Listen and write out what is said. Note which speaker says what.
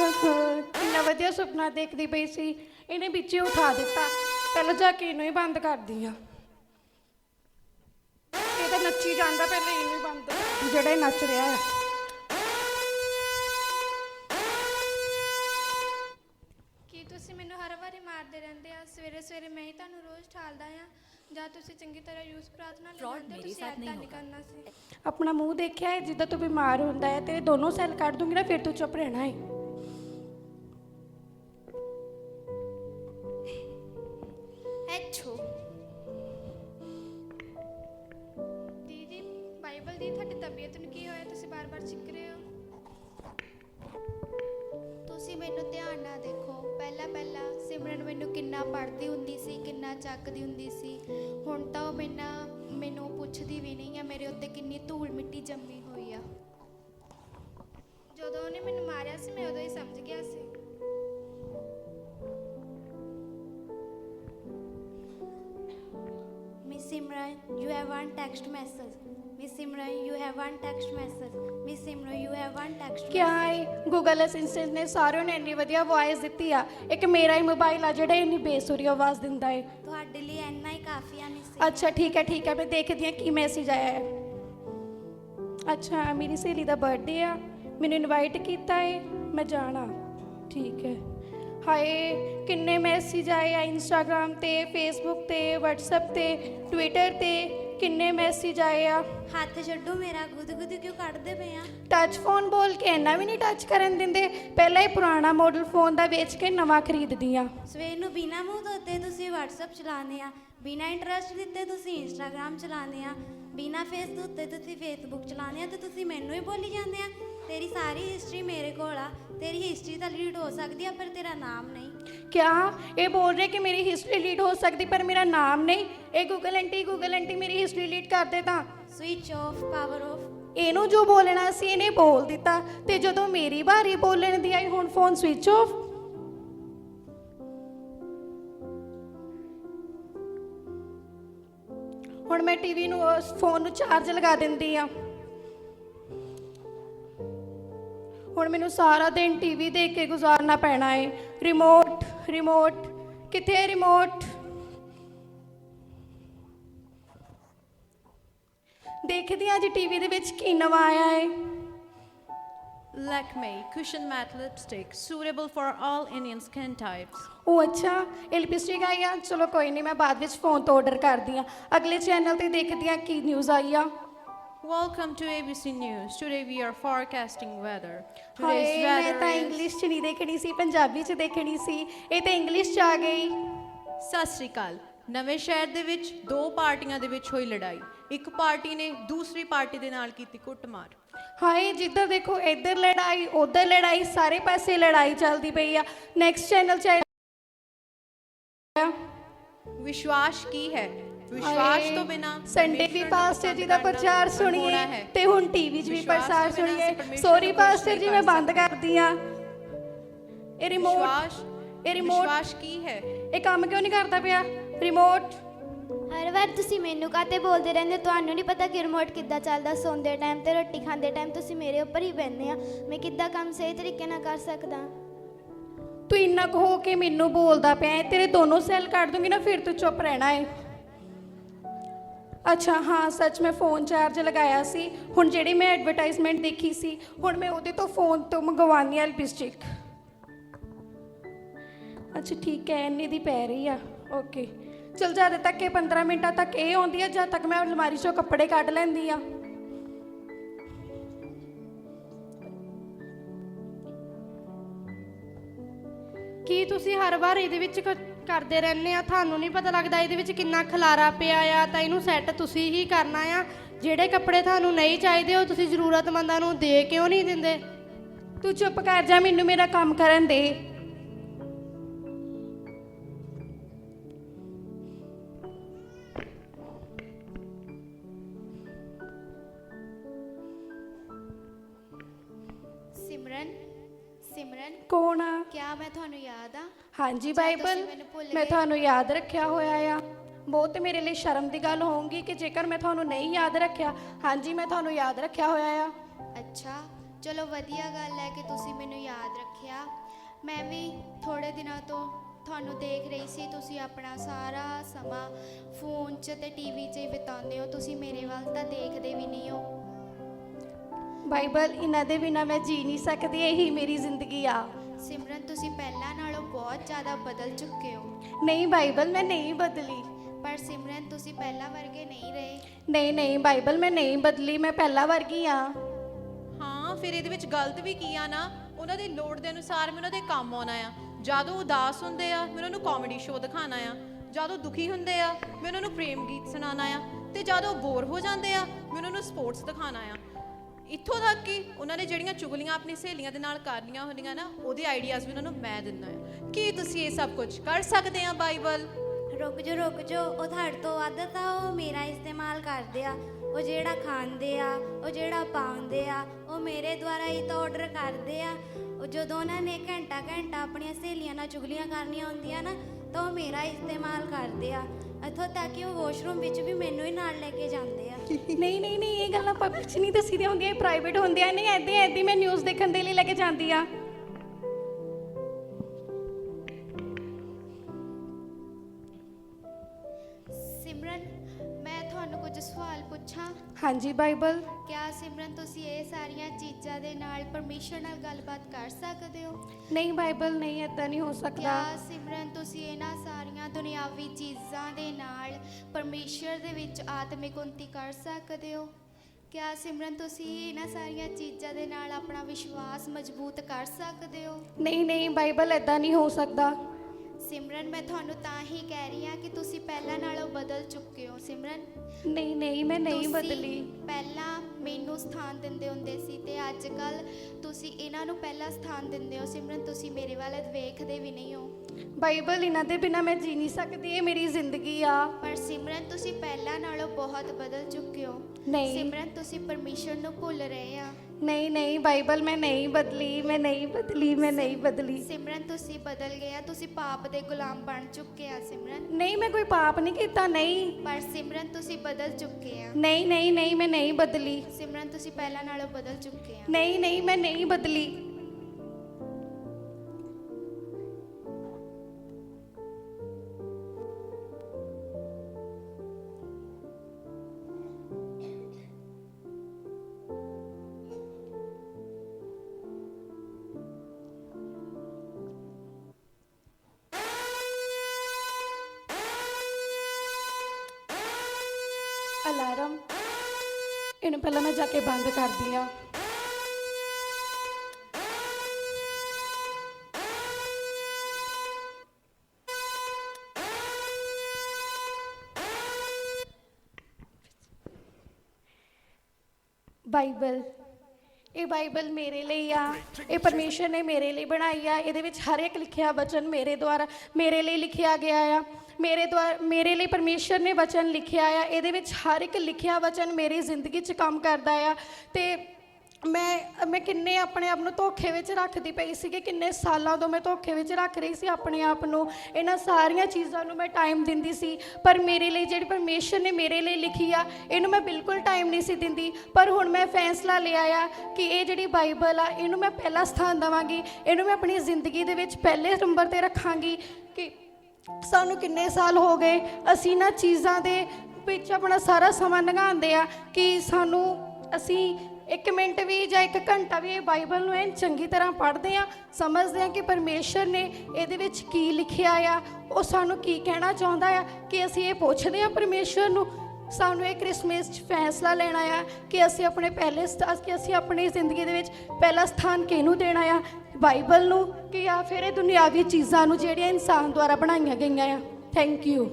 Speaker 1: ਕਿੰਨਾ ਵਧੀਆ ਸੁਪਨਾ ਦੇਖਦੀ ਪਈ ਸੀ ਇਹਨੇ ਵਿੱਚ ਹੀ ਉਠਾ ਦਿੱਤਾ। ਪਹਿਲਾਂ ਜਾ ਕੇ ਇਹਨੂੰ ਹੀ ਬੰਦ ਕਰਦੀ ਆ। ਇਹ ਤਾਂ ਨੱਚੀ ਜਾਂਦਾ ਪਹਿਲਾਂ ਇਹਨੂੰ ਹੀ ਬੰਦ ਜਿਹੜਾ ਇਹ ਨੱਚ ਰਿਹਾ ਹੈ
Speaker 2: ਕੀ ਤੁਸੀਂ ਮੈਨੂੰ ਹਰ ਵਾਰੀ ਮਾਰਦੇ ਰਹਿੰਦੇ ਆ? ਸਵੇਰੇ ਸਵੇਰੇ ਮੈਂ ਹੀ ਤੁਹਾਨੂੰ ਰੋਜ਼ ਠਾਲਦਾ ਆ। ਜਾਂ ਤੁਸੀਂ ਚੰਗੀ ਤਰ੍ਹਾਂ ਯੂਜ਼ ਪ੍ਰਾਰਥਨਾ
Speaker 3: Fraud
Speaker 2: ਲਗਾਉਂਦੇ
Speaker 3: ਮੇਰੇ
Speaker 2: ਤੁਸੀਂ
Speaker 3: ਸਾਥ ਨਹੀਂ।
Speaker 2: ਕਰਨਾ ਸੀ।
Speaker 1: ਆਪਣਾ ਮੂੰਹ ਦੇਖਿਆ ਹੈ ਜਿੱਦਾਂ ਤੂੰ ਬਿਮਾਰ ਹੁੰਦਾ ਹੈ ਤੇ ਦੋਨੋਂ ਸੈੱਲ ਕੱਢ ਦੂੰਗੀ ਨਾ ਫਿਰ ਤੂੰ ਚੁੱਪ ਰਹਿਣਾ ਹੈ
Speaker 2: ਐਛੋ ਦੀਦੀ ਬਾਈਬਲ ਦੀ ਤੁਹਾਡੀ ਤਬੀਅਤ ਨੂੰ ਕੀ ਹੋਇਆ? ਤੁਸੀਂ ਬਾਰ-ਬਾਰ ਚਿੱਕ ਰਹੇ ਹੋ?
Speaker 4: ਤੁਸੀਂ ਮੈਨੂੰ ਧਿਆਨ ਨਾਲ ਦੇਖੋ। ਪਹਿਲਾਂ ਪਹਿਲਾਂ ਸਿਮਰਨ ਮੈਨੂੰ ਕਿੰਨਾ ਪੜ੍ਹਦੀ ਹੁੰਦੀ ਸੀ ਕਿੰਨਾ ਚੱਕਦੀ ਹੁੰਦੀ ਸੀ। ਹੁਣ ਤਾਂ ਉਹ ਮੈਨਾਂ ਮੈਨੂੰ ਪੁੱਛਦੀ ਵੀ ਨਹੀਂ ਆ ਮੇਰੇ ਉੱਤੇ ਕਿੰਨੀ ਧੂੜ ਮਿੱਟੀ ਜੰਮੀ ਹੋਈ ਆ।
Speaker 2: ਜਦੋਂ ਉਹਨੇ ਮੈਨੂੰ ਮਾਰਿਆ ਸੀ ਮੈਂ ਉਦੋਂ ਹੀ ਸਮਝ ਗਿਆ ਸੀ।
Speaker 4: Simran, you have one text message. Miss Simran, you have one text message. Miss Simran, you have one text
Speaker 1: ਕਿਆ ਹੈ ਗੂਗਲ ਅਸਿਸਟੈਂਟ ਨੇ ਸਾਰਿਆਂ ਨੇ ਇੰਨੀ ਵਧੀਆ ਵੌਇਸ ਦਿੱਤੀ ਆ ਇੱਕ ਮੇਰਾ ਹੀ ਮੋਬਾਈਲ ਆ ਜਿਹੜਾ ਇੰਨੀ ਬੇਸੁਰੀ ਆਵਾਜ਼ ਦਿੰਦਾ ਹੈ
Speaker 4: ਤੁਹਾਡੇ ਲਈ ਇੰਨਾ ਹੀ ਕਾਫੀ ਆ ਮਿਸ
Speaker 1: ਅੱਛਾ ਠੀਕ ਹੈ ਠੀਕ ਹੈ ਮੈਂ ਦੇਖਦੀ ਹਾਂ ਕੀ ਮੈਸੇਜ ਆਇਆ ਹੈ ਅੱਛਾ ਮੇਰੀ ਸਹੇਲੀ ਦਾ ਬਰਥਡੇ ਆ। ਮੈਨੂੰ ਇਨਵਾਈਟ ਕੀਤਾ ਹੈ ਮੈਂ ਜਾਣਾ ਠੀਕ ਹੈ ਹਾਏ ਕਿੰਨੇ ਮੈਸੇਜ ਆਏ ਆ ਇੰਸਟਾਗ੍ਰam ਤੇ ਫੇਸਬੁੱਕ ਤੇ WhatsApp ਤੇ ਟਵਿੱਟਰ ਤੇ ਕਿੰਨੇ ਮੈਸੇਜ ਆਏ ਆ।
Speaker 4: ਹੱਥ ਛੱਡੋ ਮੇਰਾ ਗੁਦਗੁਦ ਕਿਉਂ ਕੱਢਦੇ ਪਏ ਆ?
Speaker 1: ਟੱਚ ਫੋਨ ਬੋਲ ਕੇ ਇੰਨਾ ਵੀ ਨਹੀਂ ਟੱਚ ਕਰਨ ਦਿੰਦੇ। ਪਹਿਲਾਂ ਹੀ ਪੁਰਾਣਾ ਮਾਡਲ ਫੋਨ ਦਾ ਵੇਚ ਕੇ ਨਵਾਂ ਖਰੀਦਦੀ ਆ।
Speaker 4: ਸਵੇਰ ਨੂੰ ਬਿਨਾ ਮੂੰਹ ਧੋਤੇ ਤੁਸੀਂ WhatsApp ਚਲਾਉਂਦੇ ਆ ਬਿਨਾ ਇੰਟਰਸਟ ਦਿੱਤੇ ਤੁਸੀਂ Instagram ਚਲਾਉਂਦੇ ਆ ਬਿਨਾ ਫੇਸ ਧੋਤੇ ਤੁਸੀਂ Facebook ਚਲਾਉਂਦੇ ਆ ਤੇ ਤੁਸੀਂ ਮੈਨੂੰ ਹੀ ਬੋਲੀ ਜਾਂਦੇ ਆ। ਤੇਰੀ ਸਾਰੀ ਹਿਸਟਰੀ ਮੇਰੇ ਕੋਲ ਆ। ਤੇਰੀ ਹਿਸਟਰੀ ਤਾਂ ਲੀਡ ਹੋ ਸਕਦੀ ਆ ਪਰ ਤੇਰਾ ਨਾਮ ਨਹੀਂ।
Speaker 1: ਕਿਆ? ਇਹ ਬੋਲ ਰਹੇ ਕਿ ਮੇਰੀ ਹਿਸਟਰੀ ਲੀਡ ਹੋ ਸਕਦੀ ਪਰ ਮੇਰਾ ਨਾਮ ਨਹੀਂ? ਇਹ ਗੂਗਲ ਆਂਟੀ ਗੂਗਲ ਆਂਟੀ ਮੇਰੀ ਹਿਸਟਰੀ ਲੀਡ ਕਰ ਦੇ ਤਾਂ।
Speaker 4: ਸਵਿਚ ਆਫ ਪਾਵਰ ਆਫ
Speaker 1: ਇਹਨੂੰ ਜੋ ਬੋਲਣਾ ਸੀ ਇਹਨੇ ਬੋਲ ਦਿੱਤਾ। ਤੇ ਜਦੋਂ ਮੇਰੀ ਵਾਰੀ ਬੋਲਣ ਦੀ ਆਈ ਹੁਣ ਫੋਨ ਸਵਿਚ ਆਫ ਹੁਣ ਮੈਂ ਟੀਵੀ ਨੂੰ ਫੋਨ ਨੂੰ ਚਾਰਜ ਲਗਾ ਦਿੰਦੀ ਆ। ਹੁਣ ਮੈਨੂੰ ਸਾਰਾ ਦਿਨ ਟੀਵੀ ਦੇਖ ਕੇ ਗੁਜ਼ਾਰਨਾ ਪੈਣਾ ਹੈ ਰਿਮੋਟ ਰਿਮੋਟ ਕਿੱਥੇ ਹੈ ਰਿਮੋਟ ਦੇਖਦੀ ਹਾਂ ਅੱਜ ਟੀਵੀ ਦੇ ਵਿੱਚ ਕੀ ਨਵਾਂ ਆਇਆ ਹੈ
Speaker 5: Lakme cushion matte lipstick suitable for all Indian skin types.
Speaker 1: ਉਹ ਅੱਛਾ ਇਹ ਲਿਪਸਟਿਕ ਆਈ ਆ। ਚਲੋ ਕੋਈ ਨਹੀਂ ਮੈਂ ਬਾਅਦ ਵਿੱਚ ਫੋਨ ਤੋਂ ਆਰਡਰ ਕਰਦੀ ਆ। ਅਗਲੇ ਚੈਨਲ ਤੇ ਦੇਖਦੀ ਆ ਕੀ ਨਿਊਜ਼ ਆਈ ਆ।
Speaker 5: Welcome to ABC News. Today we are forecasting weather. Today's
Speaker 1: ਹਾਏ ਮੈਂ
Speaker 5: weather
Speaker 1: ਤਾਂ
Speaker 5: is
Speaker 1: ਇੰਗਲਿਸ਼ ਚ ਨਹੀਂ ਦੇਖਣੀ ਸੀ ਪੰਜਾਬੀ ਚ ਦੇਖਣੀ ਸੀ। ਇਹ ਤਾਂ ਇੰਗਲਿਸ਼ ਚ ਆ ਗਈ।
Speaker 5: ਸਤਿ ਸ੍ਰੀ ਅਕਾਲ। ਨਵੇਂ ਸ਼ਹਿਰ ਦੇ ਵਿੱਚ ਦੋ ਪਾਰਟੀਆਂ ਦੇ ਵਿੱਚ ਹੋਈ ਲੜਾਈ। ਇੱਕ ਪਾਰਟੀ ਨੇ ਦੂਸਰੀ ਪਾਰਟੀ ਦੇ ਨਾਲ ਕੀਤੀ ਕੁੱਟਮਾਰ।
Speaker 1: ਹਾਏ ਜਿੱਧਰ ਦੇਖੋ ਇੱਧਰ ਲੜਾਈ ਉੱਧਰ ਲੜਾਈ ਸਾਰੇ ਪਾਸੇ ਲੜਾਈ ਚੱਲਦੀ ਪਈ ਆ। ਨੈਕਸਟ ਚੈਨਲ ਚ ਆਇਆ
Speaker 5: ਵਿਸ਼ਵਾਸ ਕੀ ਹੈ? ਵਿਸ਼ਵਾਸ ਤੋਂ ਬਿਨਾ
Speaker 1: ਸੰਡੇ ਵੀ ਪਾਸਟਰ ਜੀ ਦਾ ਪ੍ਰਚਾਰ ਸੁਣੀਏ ਤੇ ਹੁਣ ਟੀਵੀ 'ਚ ਵੀ ਪ੍ਰਚਾਰ ਸੁਣੀਏ। ਸੌਰੀ ਪਾਸਟਰ ਜੀ ਮੈਂ ਬੰਦ। ਕਰਦੀ ਆ ਇਹ ਰਿਮੋਟ
Speaker 5: ਵਿਸ਼ਵਾਸ
Speaker 1: ਇਹ ਰਿਮੋਟ
Speaker 5: ਵਿਸ਼ਵਾਸ ਕੀ ਹੈ?
Speaker 1: ਇਹ ਕੰਮ ਕਿਉਂ ਨਹੀਂ ਕਰਦਾ ਪਿਆ? ਰਿਮੋਟ
Speaker 6: ਹਰ ਵਾਰ ਤੁਸੀਂ ਮੈਨੂੰ ਕਾਤੇ ਬੋਲਦੇ ਰਹਿੰਦੇ? ਤੁਹਾਨੂੰ ਨਹੀਂ ਪਤਾ ਕਿ ਰਿਮੋਟ ਕਿੱਦਾਂ ਚੱਲਦਾ? ਸੌਂਦੇ ਟਾਈਮ ਤੇ ਰੋਟੀ ਖਾਂਦੇ ਟਾਈਮ ਤੁਸੀਂ ਮੇਰੇ ਉੱਪਰ ਹੀ ਬੈਠਦੇ ਆ। ਮੈਂ ਕਿੱਦਾਂ ਕੰਮ ਸਹੀ ਤਰੀਕੇ ਨਾਲ ਕਰ ਸਕਦਾ?
Speaker 1: ਤੂੰ ਇੰਨਾ ਕੁ ਹੋ ਕੇ ਮੈਨੂੰ ਬੋਲਦਾ ਪਿਆ ਹੈ, ਤੇਰੇ ਦੋਨੋਂ ਸੈੱਲ ਕੱਢ ਦੂੰਗੀ ਨਾ ਫਿਰ ਤੂੰ ਚੁੱਪ ਰਹਿਣਾ ਹੈ ਅੱਛਾ, ਹਾਂ, ਸੱਚ ਮੈਂ ਫੋਨ ਚਾਰਜ ਲਗਾਇਆ ਸੀ। ਹੁਣ ਜਿਹੜੀ ਮੈਂ ਐਡਵਰਟਾਈਜ਼ਮੈਂਟ ਦੇਖੀ ਸੀ, ਹੁਣ ਮੈਂ ਉਹਦੇ ਤੋਂ ਫੋਨ ਤੋਂ ਮੰਗਵਾਉਣੀ ਆ ਲਿਪਸਟਿਕ ਅੱਛਾ, ਠੀਕ ਹੈ, ਇੰਨੀ ਦੀ ਪੈ ਰਹੀ ਆ। ਓਕੇ ਚਲ, ਜਦ ਤੱਕ ਇਹ 15 ਮਿੰਟਾਂ ਤੱਕ ਇਹ ਆਉਂਦੀ ਆ, ਜਦ ਤੱਕ ਮੈਂ ਅਲਮਾਰੀ ਚੋਂ ਕੱਪੜੇ ਕੱਢ ਲੈਂਦੀ ਆ।
Speaker 7: ਕੀ ਤੁਸੀਂ ਹਰ ਵਾਰ ਇਹਦੇ ਵਿੱਚ ਕ- ਕਰਦੇ ਰਹਿੰਦੇ ਆ ਤੁਹਾਨੂੰ ਨਹੀਂ ਪਤਾ ਲੱਗਦਾ ਇਹਦੇ ਵਿੱਚ ਕਿੰਨਾ ਖਲਾਰਾ ਪਿਆ ਆ ਤਾਂ ਇਹਨੂੰ ਸੈੱਟ ਤੁਸੀਂ ਹੀ ਕਰਨਾ ਆ। ਜਿਹੜੇ ਕੱਪੜੇ ਤੁਹਾਨੂੰ ਨਹੀਂ ਚਾਹੀਦੇ ਉਹ ਤੁਸੀਂ ਜ਼ਰੂਰਤਮੰਦਾਂ ਨੂੰ ਦੇ ਕਿਉਂ ਨਹੀਂ ਦਿੰਦੇ?
Speaker 1: ਤੂੰ ਚੁੱਪ ਕਰ ਜਾ ਮੈਨੂੰ ਮੇਰਾ ਕੰਮ ਕਰਨ ਦੇ।
Speaker 4: ਸਿਮਰਨ ਸਿਮਰਨ
Speaker 1: ਕੌਣ ਆ?
Speaker 4: ਕਿਆ ਮੈਂ ਤੁਹਾਨੂੰ ਯਾਦ ਆ?
Speaker 1: ਹਾਂਜੀ ਬਾਈਬਲ ਮੈਂ? ਤੁਹਾਨੂੰ ਯਾਦ ਰੱਖਿਆ ਹੋਇਆ ਆ। ਬਹੁਤ ਮੇਰੇ ਲਈ ਸ਼ਰਮ ਦੀ ਗੱਲ ਹੋਊਗੀ ਕਿ ਜੇਕਰ ਮੈਂ ਤੁਹਾਨੂੰ ਨਹੀਂ ਯਾਦ ਰੱਖਿਆ। ਹਾਂਜੀ ਮੈਂ ਤੁਹਾਨੂੰ ਯਾਦ ਰੱਖਿਆ ਹੋਇਆ ਆ।
Speaker 4: ਅੱਛਾ
Speaker 3: ਚਲੋ ਵਧੀਆ ਗੱਲ ਹੈ ਕਿ ਤੁਸੀਂ ਮੈਨੂੰ ਯਾਦ ਰੱਖਿਆ। ਮੈਂ ਵੀ ਥੋੜੇ ਦਿਨਾਂ ਤੋਂ ਤੁਹਾਨੂੰ ਦੇਖ ਰਹੀ ਸੀ ਤੁਸੀਂ ਆਪਣਾ ਸਾਰਾ ਸਮਾਂ ਫੋਨ 'ਚ ਤੇ ਟੀਵੀ 'ਚ ਹੀ ਬਿਤਾਉਂਦੇ ਹੋ। ਤੁਸੀਂ ਮੇਰੇ ਵੱਲ ਤਾਂ ਦੇਖਦੇ ਵੀ ਨਹੀਂ ਹੋ।
Speaker 1: ਬਾਈਬਲ ਇਹਨਾਂ ਦੇ ਬਿਨਾ ਮੈਂ ਜੀ ਨਹੀਂ ਸਕਦੀ ਇਹੀ ਮੇਰੀ ਜ਼ਿੰਦਗੀ ਆ।
Speaker 3: ਸਿਮਰਨ ਤੁਸੀਂ ਪਹਿਲਾਂ ਨਾਲੋਂ ਬਹੁਤ ਜ਼ਿਆਦਾ ਬਦਲ ਚੁੱਕੇ ਹੋ।
Speaker 1: ਨਹੀਂ ਬਾਈਬਲ ਮੈਂ ਨਹੀਂ ਬਦਲੀ।
Speaker 3: ਪਰ ਸਿਮਰਨ ਤੁਸੀਂ ਪਹਿਲਾਂ ਵਰਗੇ ਨਹੀਂ ਰਹੇ।
Speaker 1: ਨਹੀਂ ਨਹੀਂ ਬਾਈਬਲ ਮੈਂ ਨਹੀਂ ਬਦਲੀ ਮੈਂ ਪਹਿਲਾਂ ਵਰਗੀ ਆ
Speaker 5: ਹਾਂ ਫਿਰ ਇਹਦੇ ਵਿੱਚ ਗਲਤ ਵੀ ਕੀ ਆ ਨਾ? ਉਹਨਾਂ ਦੀ ਲੋੜ ਦੇ ਅਨੁਸਾਰ ਮੈਂ ਉਹਨਾਂ ਦੇ ਕੰਮ ਆਉਣਾ ਆ। ਜਦੋਂ ਉਦਾਸ ਹੁੰਦੇ ਆ ਮੈਂ ਉਹਨਾਂ ਨੂੰ ਕਾਮੇਡੀ ਸ਼ੋਅ ਦਿਖਾਉਣਾ ਆ। ਜਦੋਂ ਦੁਖੀ ਹੁੰਦੇ ਆ ਮੈਂ ਉਹਨਾਂ ਨੂੰ ਪ੍ਰੇਮ ਗੀਤ ਸੁਣਾਉਣਾ ਆ। ਤੇ ਜਦੋਂ ਬੋਰ ਹੋ ਜਾਂਦੇ ਆ ਮੈਂ ਉਹਨਾਂ ਨੂੰ ਸਪੋਰਟਸ ਦਿਖਾਉਣਾ ਆ। ਇੱਥੋਂ ਤੱਕ ਕਿ ਉਹਨਾਂ ਨੇ ਜਿਹੜੀਆਂ ਚੁਗਲੀਆਂ ਆਪਣੀ ਸਹੇਲੀਆਂ ਦੇ ਨਾਲ ਕਰਨੀਆਂ ਹੁੰਦੀਆਂ ਨਾ, ਉਹਦੇ ਆਈਡੀਆਜ਼ ਵੀ ਉਹਨਾਂ ਨੂੰ ਮੈਂ ਦਿੰਦਾ ਆ ਕੀ ਤੁਸੀਂ ਇਹ ਸਭ ਕੁਝ ਕਰ ਸਕਦੇ ਆ ਬਾਈਬਲ?
Speaker 4: ਰੁਕ ਜੋ ਰੁਕ ਜੋ ਉਹ ਤੁਹਾਡੇ ਤੋਂ ਵੱਧ ਤਾਂ ਉਹ ਮੇਰਾ ਇਸਤੇਮਾਲ ਕਰਦੇ ਆ। ਉਹ ਜਿਹੜਾ ਖਾਂਦੇ ਆ, ਉਹ ਜਿਹੜਾ ਪਾਉਂਦੇ ਆ, ਉਹ ਮੇਰੇ ਦੁਆਰਾ ਹੀ ਤਾਂ ਆਰਡਰ ਕਰਦੇ ਆ। ਉਹ ਜਦੋਂ ਉਹਨਾਂ ਨੇ ਘੰਟਾ ਘੰਟਾ ਆਪਣੀਆਂ ਸਹੇਲੀਆਂ ਨਾਲ ਚੁਗਲੀਆਂ ਕਰਨੀਆਂ ਹੁੰਦੀਆਂ ਨਾ, ਤਾਂ ਉਹ ਮੇਰਾ ਇਸਤੇਮਾਲ ਕਰਦੇ ਆ। ਇੱਥੋਂ ਤੱਕ ਕਿ ਉਹ ਵਾਸ਼ਰੂਮ ਵਿੱਚ ਵੀ ਮੈਨੂੰ ਹੀ ਨਾਲ ਲੈ ਕੇ ਜਾਂਦੇ ਆ।
Speaker 1: ਨਹੀਂ ਨਹੀਂ ਨਹੀਂ ਇਹ ਗੱਲਾਂ ਪਬਲਿਕ ਨਹੀਂ ਦੱਸੀ ਦੀਆਂ ਹੁੰਦੀਆਂ ਇਹ ਪ੍ਰਾਈਵੇਟ ਹੁੰਦੀਆਂ ਨਹੀਂ ਐਦਾਂ ਐਦਾਂ ਮੈਂ ਨਿਊਜ਼ ਦੇਖਣ ਦੇ ਲਈ ਲੈ ਕੇ ਜਾਂਦੀ ਆ।
Speaker 3: ਸਿਮਰਨ ਮੈਂ ਤੁਹਾਨੂੰ ਕੁਝ ਸਵਾਲ ਪੁੱਛਾਂ?
Speaker 1: ਹਾਂਜੀ ਬਾਈਬਲ।
Speaker 3: ਕਿਆ ਸਿਮਰਨ ਤੁਸੀਂ ਇਹ ਸਾਰੀਆਂ ਚੀਜ਼ਾਂ ਦੇ ਨਾਲ ਪਰਮਿਸ਼ਨ ਨਾਲ ਗੱਲਬਾਤ ਕਰ ਸਕਦੇ ਹੋ?
Speaker 1: ਨਹੀਂ ਬਾਈਬਲ ਨਹੀਂ ਐਦਾਂ ਨਹੀਂ ਹੋ ਸਕਦਾ।
Speaker 3: ਕਿਆ ਸਿਮਰਨ ਤੁਸੀਂ ਇਹਨਾਂ ਸਾਰੀਆਂ ਦੁਨਿਆਵੀ ਚੀਜ਼ਾਂ ਦੇ ਨਾਲ ਪਰਮੇਸ਼ਰ ਦੇ ਵਿੱਚ ਆਤਮਿਕ ਉન્નਤੀ ਕਰ ਸਕਦੇ ਹੋ? ਕਿਆ ਸਿਮਰਨ ਤੁਸੀਂ ਇਹਨਾਂ ਸਾਰੀਆਂ ਚੀਜ਼ਾਂ ਦੇ ਨਾਲ ਆਪਣਾ ਵਿਸ਼ਵਾਸ ਮਜ਼ਬੂਤ ਕਰ ਸਕਦੇ ਹੋ?
Speaker 1: ਨਹੀਂ ਨਹੀਂ ਬਾਈਬਲ ਐਦਾਂ ਨਹੀਂ ਹੋ ਸਕਦਾ।
Speaker 3: ਸਿਮਰਨ ਮੈਂ ਤੁਹਾਨੂੰ ਤਾਂ ਹੀ ਕਹਿ ਰਹੀ ਹਾਂ ਕਿ ਤੁਸੀਂ ਪਹਿਲਾਂ ਨਾਲੋਂ ਬਦਲ ਚੁੱਕੇ ਹੋ ਸਿਮਰਨ।
Speaker 1: ਨਹੀਂ ਨਹੀਂ ਮੈਂ ਨਹੀਂ
Speaker 3: ਤੁਸੀਂ
Speaker 1: ਬਦਲੀ।
Speaker 3: ਪਹਿਲਾਂ ਮੈਨੂੰ ਸਥਾਨ ਦਿੰਦੇ ਹੁੰਦੇ ਸੀ ਤੇ ਅੱਜ ਕੱਲ ਤੁਸੀਂ ਇਹਨਾਂ ਨੂੰ ਪਹਿਲਾ ਸਥਾਨ ਦਿੰਦੇ ਹੋ। ਸਿਮਰਨ ਤੁਸੀਂ ਮੇਰੇ ਵੱਲ ਵੇਖਦੇ ਵੀ ਨਹੀਂ ਹੋ।
Speaker 1: ਬਾਈਬਲ ਇਹਨਾਂ ਦੇ ਬਿਨਾ ਮੈਂ ਜੀ ਨਹੀਂ ਸਕਦੀ ਇਹ ਮੇਰੀ ਜ਼ਿੰਦਗੀ ਆ।
Speaker 3: ਪਰ ਸਿਮਰਨ ਤੁਸੀਂ ਪਹਿਲਾਂ ਨਾਲੋਂ ਬਹੁਤ ਬਦਲ ਚੁੱਕੇ ਹੋ।
Speaker 1: ਨਹੀਂ।
Speaker 3: ਸਿਮਰਨ ਤੁਸੀਂ ਪਰਮੇਸ਼ਰ ਨੂੰ ਭੁੱਲ ਰਹੇ ਆ।
Speaker 1: ਨਹੀਂ ਨਹੀਂ ਬਾਈਬਲ ਮੈਂ ਨਹੀਂ ਬਦਲੀ ਮੈਂ ਨਹੀਂ ਬਦਲੀ ਮੈਂ ਨਹੀਂ ਬਦਲੀ
Speaker 3: ਸਿਮਰਨ ਤੁਸੀਂ ਬਦਲ ਗਏ ਆ ਤੁਸੀਂ ਪਾਪ ਦੇ ਗੁਲਾਮ ਬਣ ਚੁੱਕੇ ਆ ਸਿਮਰਨ
Speaker 1: ਨਹੀਂ ਮੈਂ ਕੋਈ ਪਾਪ ਨਹੀਂ ਕੀਤਾ ਨਹੀਂ
Speaker 3: ਪਰ ਸਿਮਰਨ ਤੁਸੀਂ ਬਦਲ ਚੁੱਕੇ ਆ
Speaker 1: ਨਹੀਂ ਨਹੀਂ ਨਹੀਂ ਮੈਂ ਨਹੀਂ ਬਦਲੀ
Speaker 3: ਸਿਮਰਨ ਤੁਸੀਂ ਪਹਿਲਾਂ ਨਾਲੋਂ ਬਦਲ ਚੁੱਕੇ ਆ
Speaker 1: ਨਹੀਂ ਨਹੀਂ ਮੈਂ ਨਹੀਂ ਬਦਲੀ ਅਲਾਰਮ। ਇਹਨੂੰ ਪਹਿਲਾਂ ਮੈਂ ਜਾ ਕੇ ਬੰਦ ਕਰਦੀ ਆ। ਬਾਈਬਲ। ਇਹ ਬਾਈਬਲ ਮੇਰੇ ਲਈ ਆ, ਇਹ ਪਰਮੇਸ਼ਰ ਨੇ ਮੇਰੇ ਲਈ ਬਣਾਈ ਆ, ਇਹਦੇ ਵਿੱਚ ਹਰ ਇੱਕ ਲਿਖਿਆ ਵਚਨ ਮੇਰੇ ਦੁਆਰਾ, ਮੇਰੇ ਲਈ ਲਿਖਿਆ ਗਿਆ ਆ। ਮੇਰੇ ਦੁਆਰਾ ਮੇਰੇ ਲਈ ਪਰਮੇਸ਼ਰ ਨੇ ਵਚਨ ਲਿਖਿਆ ਆ, ਇਹਦੇ ਵਿੱਚ ਹਰ ਇੱਕ ਲਿਖਿਆ ਵਚਨ ਮੇਰੀ ਜ਼ਿੰਦਗੀ 'ਚ ਕੰਮ ਕਰਦਾ ਆ। ਤੇ ਮੈਂ ਮੈਂ ਕਿੰਨੇ ਆਪਣੇ ਆਪ ਨੂੰ ਧੋਖੇ ਵਿੱਚ ਰੱਖਦੀ ਪਈ ਸੀ ਕਿ ਕਿੰਨੇ ਸਾਲਾਂ ਤੋਂ ਮੈਂ ਧੋਖੇ ਵਿੱਚ ਰੱਖ ਰਹੀ ਸੀ ਆਪਣੇ ਆਪ ਨੂੰ। ਇਹਨਾਂ ਸਾਰੀਆਂ ਚੀਜ਼ਾਂ ਨੂੰ ਮੈਂ ਟਾਈਮ ਦਿੰਦੀ ਸੀ, ਪਰ ਮੇਰੇ ਲਈ ਜਿਹੜੀ ਪਰਮੇਸ਼ਰ ਨੇ ਮੇਰੇ ਲਈ ਲਿਖੀ ਆ, ਇਹਨੂੰ ਮੈਂ ਬਿਲਕੁਲ ਟਾਈਮ ਨਹੀਂ ਸੀ ਦਿੰਦੀ। ਪਰ ਹੁਣ ਮੈਂ ਫੈਸਲਾ ਲਿਆ ਆ ਕਿ ਇਹ ਜਿਹੜੀ ਬਾਈਬਲ ਆ, ਇਹਨੂੰ ਮੈਂ ਪਹਿਲਾ ਸਥਾਨ ਦੇਵਾਂਗੀ, ਇਹਨੂੰ ਮੈਂ ਆਪਣੀ ਜ਼ਿੰਦਗੀ ਦੇ ਵਿੱਚ ਪਹਿਲੇ ਨੰਬਰ ਤੇ ਰੱਖਾਂਗੀ ਕਿ ਸਾਨੂੰ ਕਿੰਨੇ ਸਾਲ ਹੋ ਗਏ, ਅਸੀਂ ਨਾ ਚੀਜ਼ਾਂ ਦੇ ਵਿੱਚ ਆਪਣਾ ਸਾਰਾ ਸਮਾਂ ਲੰਘਾਉਂਦੇ ਆ ਕਿ ਸਾਨੂੰ ਅਸੀਂ ਇੱਕ ਮਿੰਟ ਵੀ ਜਾਂ ਇੱਕ ਘੰਟਾ ਵੀ ਇਹ ਬਾਈਬਲ ਨੂੰ ਐਨ ਚੰਗੀ ਤਰ੍ਹਾਂ ਪੜ੍ਹਦੇ ਆ, ਸਮਝਦੇ ਆ ਕਿ ਪਰਮੇਸ਼ਰ ਨੇ ਇਹਦੇ ਵਿੱਚ ਕੀ ਲਿਖਿਆ ਆ, ਉਹ ਸਾਨੂੰ ਕੀ ਕਹਿਣਾ ਚਾਹੁੰਦਾ ਆ, ਕਿ ਅਸੀਂ ਇਹ ਪੁੱਛਦੇ ਆ ਪਰਮੇਸ਼ਰ ਨੂੰ, ਸਾਨੂੰ ਇਹ ਕ੍ਰਿਸਮਸ 'ਚ ਫੈਸਲਾ ਲੈਣਾ ਆ, ਕਿ ਅਸੀਂ ਆਪਣੇ ਪਹਿਲੇ ਸਥਾ- ਕਿ ਅਸੀਂ ਆਪਣੀ ਜ਼ਿੰਦਗੀ ਦੇ ਵਿੱਚ ਪਹਿਲਾ ਸਥਾਨ ਕਿਹਨੂੰ ਦੇਣਾ ਆ, ਬਾਈਬਲ ਨੂੰ, ਕਿ ਜਾਂ ਫਿਰ ਇਹ ਦੁਨਿਆਵੀ ਚੀਜ਼ਾਂ ਨੂੰ ਜਿਹੜੀਆਂ ਇਨਸਾਨ ਦੁਆਰਾ ਬਣਾਈਆਂ ਗਈਆਂ ਆ। Thank you